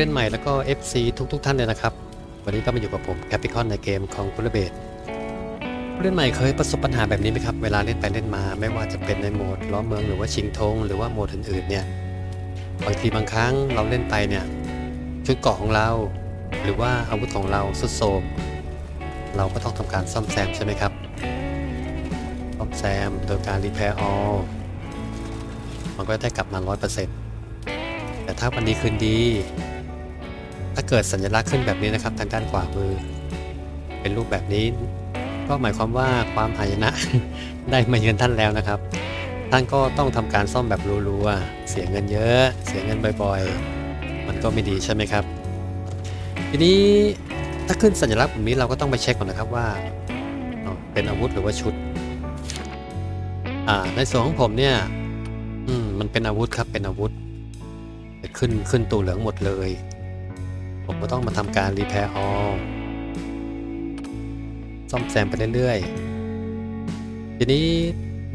เล่นใหม่แล้วก็ FC ทุกๆทท่านเลยนะครับ วันนี้ก็มาอยู่กับผมแคปิคอนในเกมของคุลเบตผู้เล่นใหม่เคยประสบปัญหาแบบนี้ไหมครับ เวลาเล่นไปเล่นมา ไม่ว่าจะเป็นในโหมดล้อเมืองหรือว่าชิงธงหรือว่าโหมดอื่นๆเนี่ยบางทีบางครั้งเราเล่นไปเนี่ยชุดเกราะของเรา หรือว่าอาวุธของเราสุดโทรมเราก็ต้องทำการซ่อมแซมใช่ไหมครับซ่อมแซมโดยการรี p a i r all มันก็จะได้กลับมา 100%แต่ถ้าวันดีคืนดี ถ้าเกิดสัญลักษณ์ขึ้นแบบนี้นะครับ ทางด้านขวามือ เป็นรูปแบบนี้ ก็หมายความว่าความหายนะ ได้มาเยือนท่านแล้วนะครับ ท่านก็ต้องทำการซ่อมแบบรัวๆเสียเงินเยอะ เสียเงินบ่อยๆ มันก็ไม่ดีใช่ไหมครับ ทีนี้ถ้าขึ้นสัญลักษณ์แบบนี้เราก็ต้องไปเช็คก่อนนะครับว่าเป็นอาวุธหรือว่าชุด อ่า ในส่วนของผมเนี่ย อืม มันเป็นอาวุธครับ เป็นอาวุธ ขึ้นขึ้นตัวเหลืองหมดเลย ผมก็ต้องมาทำการรี p a i r all ซ่อมแซมไปเรื่อยๆ ทีนี้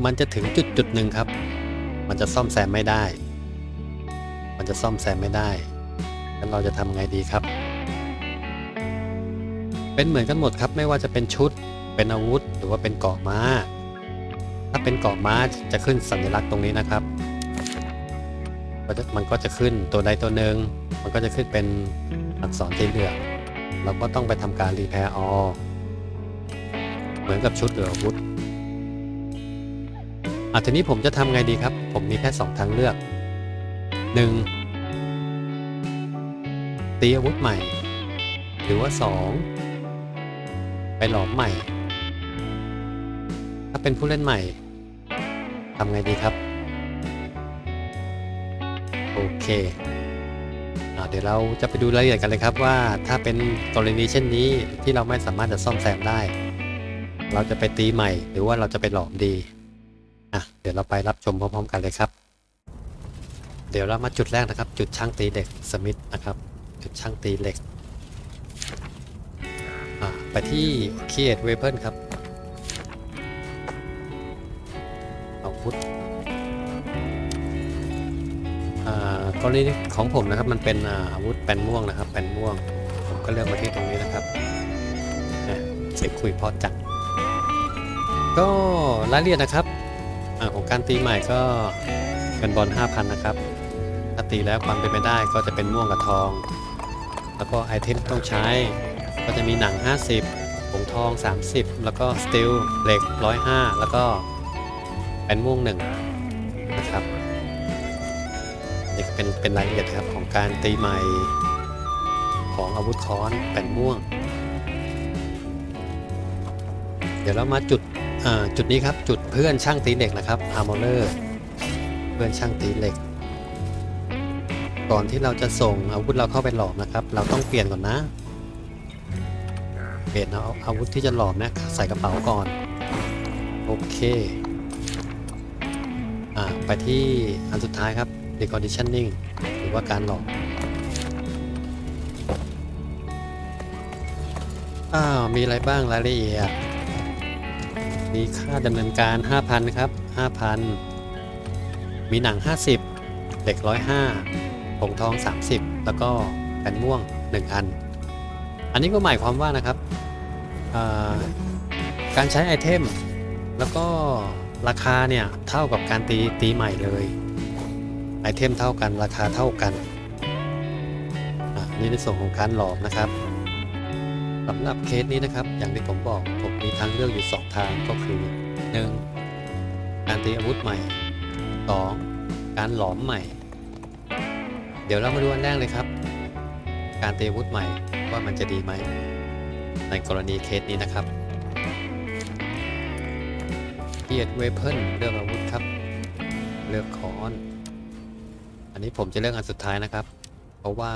มันจะถึงจุดจุดหนึ่งครับ มันจะซ่อมแซมไม่ได้ มันจะซ่อมแซมไม่ได้ แล้วเราจะทำไงดีครับ เป็นเหมือนกันหมดครับ ไม่ว่าจะเป็นชุด เป็นอาวุธ หรือว่าเป็นเกาะม้า ถ้าเป็นเกาะม้าจะขึ้นสัญลักษณ์ตรงนี้นะครับ มันก็จะขึ้นตัวใดตัวหนึ่ง มันก็จะขึ้นเป็น อักษรสีเหลืองเราก็ต้องไปทำการรี p a i r all เหมือนกับชุดหรืออาวุธอะทีนี้ผมจะทำไงดีครับ ผมมีแค่ 2 ทางเลือก 1. ตีอาวุธใหม่ หรือว่า 2. ไปหลอมใหม่ ถ้าเป็นผู้เล่นใหม่ทำไงดีครับ โอเค เดี๋ยวเราจะไปดูรายละเอียดกันเลยครับว่าถ้าเป็นกรณีเช่นนี้ที่เราไม่สามารถจะซ่อมแซมได้ เราจะไปตีใหม่ หรือว่าเราจะไปหลอมดีอะเดี๋ยวเราไปรับชมพร้อมๆ กันเลยครับ เดี๋ยวเรามาจุดแรกนะครับ จุดช่างตีเหล็กสมิธนะครับ จุดช่างตีเหล็กไปที่ create weapon ครับอาวุธ กรณีของผมนะครับมันเป็นอาวุธแปนม่วงนะครับแปนม่วง ผมก็เลือกมาที่ตรงนี้นะครับนะเสียงคุยพอจัดก็รายละเอียดนะครับอของการตีใหม่ก็เป็นบอล5,000 นะครับ ถ้าตีแล้วความเป็นไปได้ก็จะเป็นม่วงกับทอง แล้วก็ไอเทมที่ต้องใช้ก็จะมีหนัง 50ผงทอง 30 แล้วก็สตีลเหล็ก 105 แล้วก็เป็นม่วงหนึ่งนะครับ เป็นเป็นรายละเอียดครับของการตีใหม่ของอาวุธค้อนแป่นม่วง เดี๋ยวเรามาจุดจุดนี้ครับจุดเพื่อนช่างตีเหล็กนะครับอาร์มอเลอร์เพื่อนช่างตีเหล็ก ก่อนที่เราจะส่งอาวุธเราเข้าไปหลอมนะครับ เราต้องเปลี่ยนก่อนนะเปลี่ยนเอาอาวุธที่จะหลอมนี่ยใส่กระเป๋าก่อนโอเคอ่าไปที่อันสุดท้ายครับ deconditioning หรือว่าการหลอมอ้าว มีอะไรบ้างรายละเอียด มีค่าดำเนินการ 5,000 ครับ 5,000 มีหนัง 50 เหล็ก 105ผงทอง 30 แล้วก็แผ่นม่วง 1 อัน อันนี้ก็หมายความว่านะครับ การใช้ไอเทม แล้วก็ราคาเนี่ย เท่ากับการตีตีใหม่เลย ไอเทมเท่ากันราคาเท่ากันอะนี่ในส่วนของการหลอมนะครับสำหรับเคสนี้นะครับ อย่างที่ผมบอกผมมีทางเลือกอยู่ 2 ทางก็คือ 1. การตีอาวุธใหม่ 2. การหลอมใหม่ เดี๋ยวเรามาดูอันแรกเลยครับ การตีอาวุธใหม่ว่ามันจะดีไหม ในกรณีเคสนี้นะครับเกียรเวเพิลเลือกอาวุธครับ เลือกคอน อันนี้ผมจะเลือกอันสุดท้ายนะครับ เพราะว่า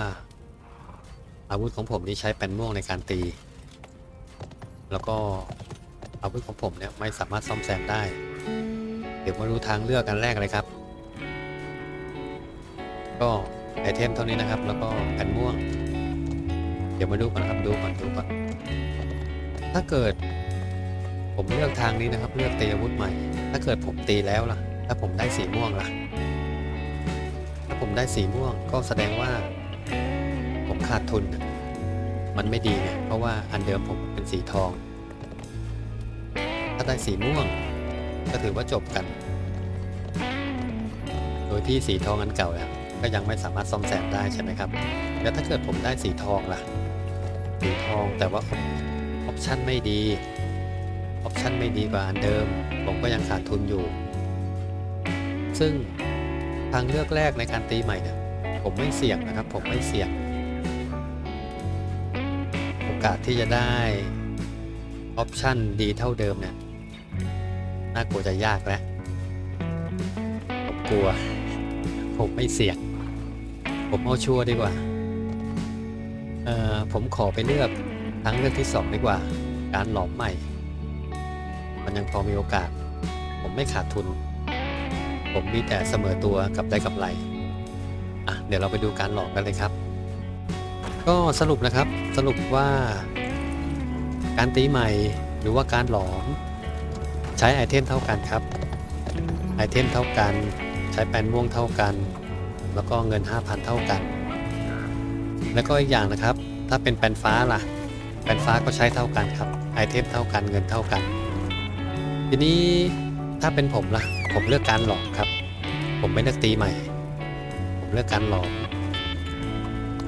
อาวุธของผมนี้ใช้แปนม่วงในการตี แล้วก็อาวุธของผมเนี่ยไม่สามารถซ่อมแซมได้ เดี๋ยวมาดูทางเลือกกันแรกเลยครับ ก็ไอเทมเท่านี้นะครับ แล้วก็แผ่นม่วง เดี๋ยวมาดูก่อนครับดูก่อนดูก่อนถ้าเกิด ผมเลือกทางนี้นะครับ เลือกตีอาวุธใหม่ ถ้าเกิดผมตีแล้วล่ะ ถ้าผมได้สีม่วงล่ะ ผมได้สีม่วงก็แสดงว่า ผมขาดทุน มันไม่ดีไงเพราะว่าอันเดิมผมเป็นสีทอง ถ้าได้สีม่วง ก็ถือว่าจบกัน โดยที่สีทองอันเก่าเนี่ยก็ยังไม่สามารถซ่อมแซมได้ใช่ไหมครับ แล้วถ้าเกิดผมได้สีทองล่ะ สีทองแต่ว่าออปชั่นไม่ดีออปชั่นไม่ดีกว่าอันเดิม ผมก็ยังขาดทุนอยู่ ซึ่ง ทางเลือกแรกในการตีใหม่เนี่ยผมไม่เสี่ยงนะครับ ผมไม่เสี่ยง โอกาสที่จะได้ออปชั่นดีเท่าเดิมเนี่ยน่ากลัวจะยากแล้วผมกลัว ผมไม่เสี่ยง ผมเอาชัวร์ดีกว่าเอ่อผมขอไปเลือกทางเลือกที่สองดีกว่า การหลอมใหม่ มันยังพอมีโอกาส ผมไม่ขาดทุน ผมมีแต่เสมอตัวกับได้กับไรอะเดี๋ยวเราไปดูการหลอมกันเลยครับ ก็สรุปนะครับสรุปว่า การตีใหม่หรือว่าการหลอม ใช้ไอเทมเท่ากันครับไอเทมเท่ากันใช้แปนม่วงเท่ากัน แล้วก็เงิน 5,000 เท่ากัน แล้วก็อีกอย่างนะครับ ถ้าเป็นแปนฟ้าล่ะ แปนฟ้าก็ใช้เท่ากันครับไอเทมเท่ากันเงินเท่ากัน ทีนี้ ถ้าเป็นผมล่ะ ผมเลือกการหลอมครับ ผมไม่เลือกตีใหม่ ผมเลือกการหลอม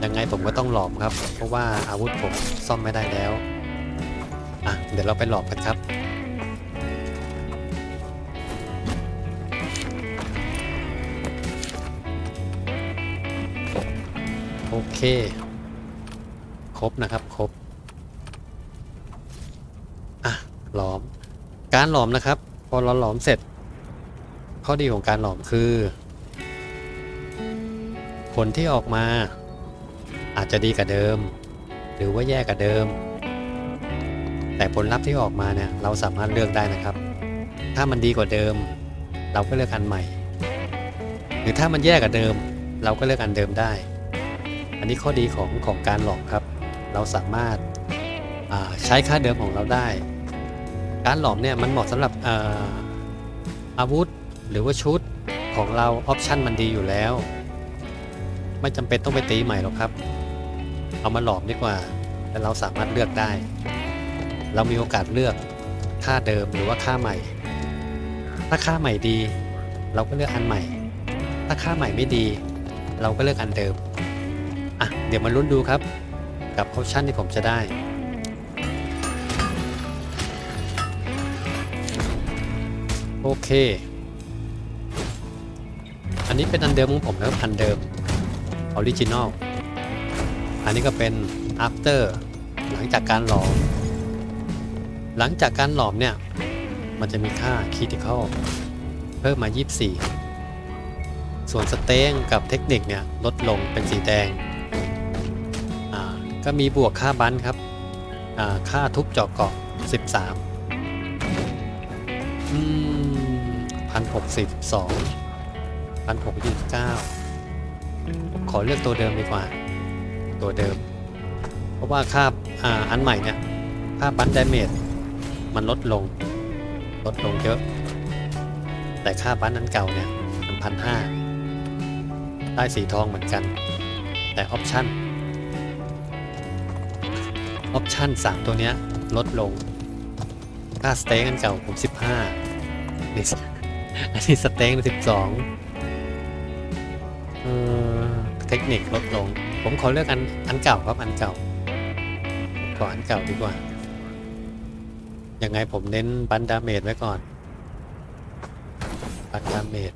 ยังไงผมก็ต้องหลอมครับ เพราะว่าอาวุธผมซ่อมไม่ได้แล้ว อะ เดี๋ยวเราไปหลอมกันครับโอเค ครบนะครับ ครบ อะ หลอม การหลอมนะครับ พอเราหลอมเสร็จ ข้อดีของการหลอมคือ ผลที่ออกมาอาจจะดีกับเดิม หรือว่าแย่กับเดิม แต่ผลลัพธ์ที่ออกมาเนี่ยเราสามารถเลือกได้นะครับ ถ้ามันดีกว่าเดิม เราก็เลือกอันใหม่ หรือถ้ามันแย่กับเดิม เราก็เลือกอันเดิมได้ อันนี้ข้อดีของของการหลอกครับ เราสามารถใช้ค่าเดิมของเราได้ การหลอมเนี่ยมันเหมาะสำหรับอาอาวุธหรือว่าชุดของเราออปชันมันดีอยู่แล้ว ไม่จำเป็นต้องไปตีใหม่หรอกครับ เอามาหลอมดีกว่าแต่เราสามารถเลือกได้ เรามีโอกาสเลือกค่าเดิมหรือว่าค่าใหม่ ถ้าค่าใหม่ดี เราก็เลือกอันใหม่ ถ้าค่าใหม่ไม่ดี เราก็เลือกอันเดิมอะเดี๋ยวมาลุ้นดูครับ กับออปชันที่ผมจะได้ โอเค อันนี้เป็นอันเดิมของผมนะครับอันเดิมออริจินอลอันนี้ก็เป็น after หลังจากการหลอม หลังจากการหลอมเนี่ย มันจะมีค่า critical เพิ่มมา 24 ส่วนสเต็งกับเทคนิคเนี่ย ลดลงเป็นสีแดง อ่า ก็มีบวกค่าบันครับ อ่า ค่าทุบเจาะเกาะ 13 อืม พันหกสิบสองพันหกยี่สิบเก้าขอเลือกตัวเดิมดีกว่า ตัวเดิม เพราะว่าค่าอ่าอันใหม่เนี่ย ค่าบันไดเมจมันลดลง ลดลงเยอะ แต่ค่าบันอันเก่าเนี่ยมันพันห้าได้สีทองเหมือนกัน แต่ออปชั่นออปชั่น3ตัวเนี้ยลดลง ค่าสเต็กอันเก่าผม 15นี่ อันนี้สเต็ก12เออเทคนิคลดลง ผมขอเลือกอันอันเก่าครับอันเก่าขออันเก่าดีกว่า ยังไงผมเน้นบันดาเมจไว้ก่อนบันดาเมจ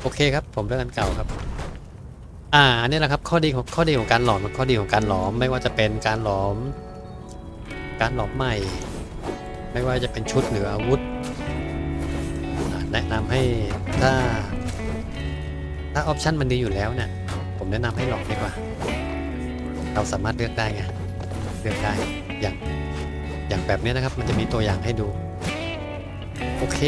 โอเคครับ ผมเลือกอันเก่าครับอ่าอันนี้แหละครับข้อดีของข้อดีของการหลอมข้อดีของการหลอมไม่ว่าจะเป็นการหลอม การหลอมใหม่ ไม่ว่าจะเป็นชุดหรืออาวุธ แนะนำให้ถ้า ถ้าออปชันมันดีอยู่แล้วเนี่ยผมแนะนำให้หลอมดีกว่า เราสามารถเลือกได้ไงเลือกได้อย่างอย่างแบบนี้นะครับ มันจะมีตัวอย่างให้ดู โอเค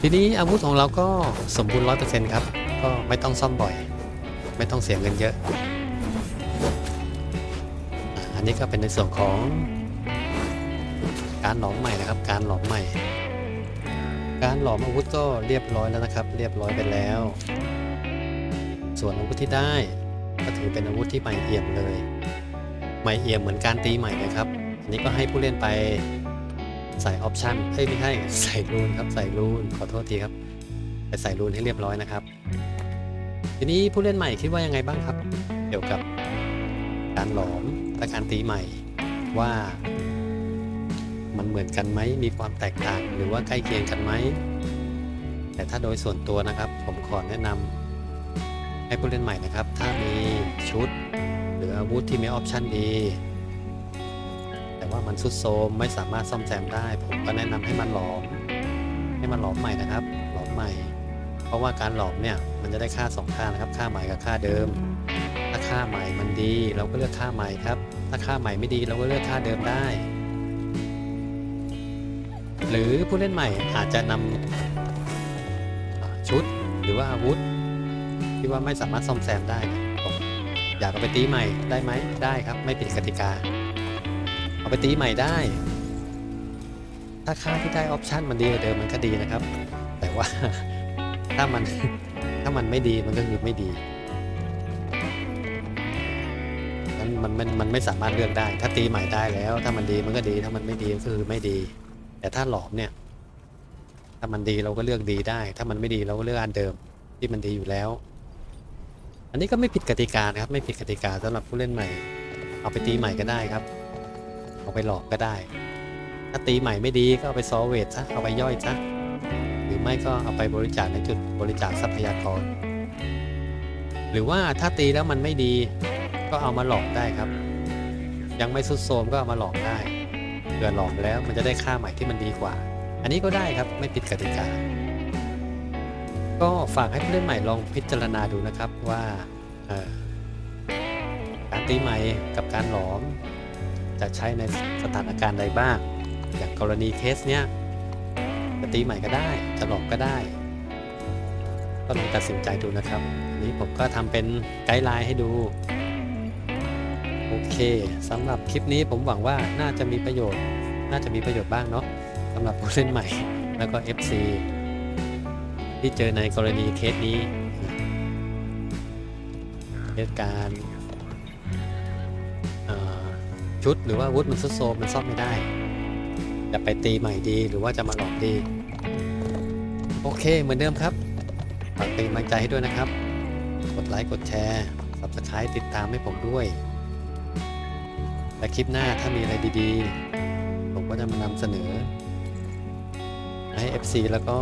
ทีนี้อาวุธของเราก็สมบูรณ์ร้อยเปอร์เซ็นต์ครับ ก็ไม่ต้องซ่อมบ่อย ไม่ต้องเสียเงินเยอะ อันนี้ก็เป็นในส่วนของ การหลอมใหม่นะครับ การหลอมใหม่ การหลอมอาวุธก็เรียบร้อยแล้วนะครับ เรียบร้อยไปแล้ว ส่วนอาวุธที่ได้ก็ถือเป็นอาวุธที่ใหม่เอี่ยมเลย ใหม่เอี่ยมเหมือนการตีใหม่เลยครับ อันนี้ก็ให้ผู้เล่นไปใส่ออปชันเอ้ยไม่ใช่ใส่รูนครับใส่รูนขอโทษทีครับไปใส่รูนให้เรียบร้อยนะครับ ทีนี้ผู้เล่นใหม่คิดว่ายังไงบ้างครับ เกี่ยวกับการหลอมและการตีใหม่ว่า มันเหมือนกันไหม มีความแตกต่างหรือว่าใกล้เคียงกันไหม แต่ถ้าโดยส่วนตัวนะครับ ผมขอแนะนำให้ผู้เล่นใหม่นะครับ ถ้ามีชุด หรืออาวุธที่มีออปชันดี แต่ว่ามันสุดโทมไม่สามารถซ่อมแซมได้ ผมก็แนะนำให้มันหลอม ให้มันหลอมใหม่นะครับ หลอมใหม่ เพราะว่าการหลอมเนี่ยมันจะได้ค่าสองค่านะครับ ค่าใหม่กับค่าเดิมถ้าค่าใหม่มันดี เราก็เลือกค่าใหม่ครับ ถ้าค่าใหม่ไม่ดีเราก็เลือกค่าเดิมได้ หรือผู้เล่นใหม่อาจจะนำชุดหรือว่าอาวุธ ที่ว่าไม่สามารถซ่อมแซมได้ผมอยากเอาไปตีใหม่ได้ไหมได้ครับ ไม่ผิดกติกา เอาไปตีใหม่ได้ ถ้าค่าที่ได้ออปชันมันดีกว่าเดิมมันก็ดีนะครับ แต่ว่าถ้ามันถ้ามันไม่ดีมันก็คือไม่ดีมันมันมันมันไม่สามารถเลือกได้ ถ้าตีใหม่ได้แล้ว ถ้ามันดีมันก็ดี ถ้ามันไม่ดีก็คือไม่ดี แต่ถ้าหลอมเนี่ย ถ้ามันดีเราก็เลือกดีได้ ถ้ามันไม่ดีเราก็เลือกอันเดิมที่มันดีอยู่แล้ว อันนี้ก็ไม่ผิดกติกานะครับ ไม่ผิดกติกาสำหรับผู้เล่นใหม่ เอาไปตีใหม่ก็ได้ครับ เอาไปหลอกก็ได้ ถ้าตีใหม่ไม่ดีก็เอาไปซอเวทซะเอาไปย่อยซะหรือไม่ก็เอาไปบริจาคในจุดบริจาคทรัพยากร หรือว่าถ้าตีแล้วมันไม่ดี ก็เอามาหลอกได้ครับ ยังไม่สุดโทมก็เอามาหลอกได้ ผื่อหลอกแล้วมันจะได้ค่าใหม่ที่มันดีกว่า อันนี้ก็ได้ครับไม่ผิดกติกา ก็ฝากให้ผู้เล่นใหม่ลองพิจารณาดูนะครับว่าการตีใหม่กับการหลอม จะใช้ในสถานการณ์ใดบ้าง อย่างกรณีเคสเนี้ยจะตีใหม่ก็ได้ จะหลอกก็ได้ ก็ลองตัดสินใจดูนะครับนนี้ผมก็ทำเป็นไกด์ไลน์ให้ดู โอเคสำหรับคลิปนี้ผมหวังว่าน่าจะมีประโยชน์ น่าจะมีประโยชน์บ้างเนาะสำหรับผู้เล่นใหม่ แล้วก็ FC ที่เจอในกรณีเคสนี้เหตุการณ์ชุดหรือว่าวุธมันซุดโซมมันซ่อมไม่ได้ จะไปตีใหม่ดีหรือว่าจะมาหลอกดี โอเคเหมือนเดิมครับฝากเป็นกำลังใจให้ด้วยนะครับ กดไลค์กดแชร์ Subscribe ติดตามให้ผมด้วย และคลิปหน้าถ้ามีอะไรดีๆ ผมก็จะมานำเสนอ ให้ FC แล้วก็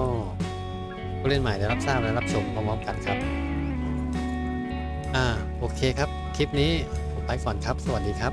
ผู้เล่นใหม่ได้รับทราบและรับชมพร้อมๆกันครับ อ่า โอเคครับ คลิปนี้ผมไปก่อนครับ สวัสดีครับ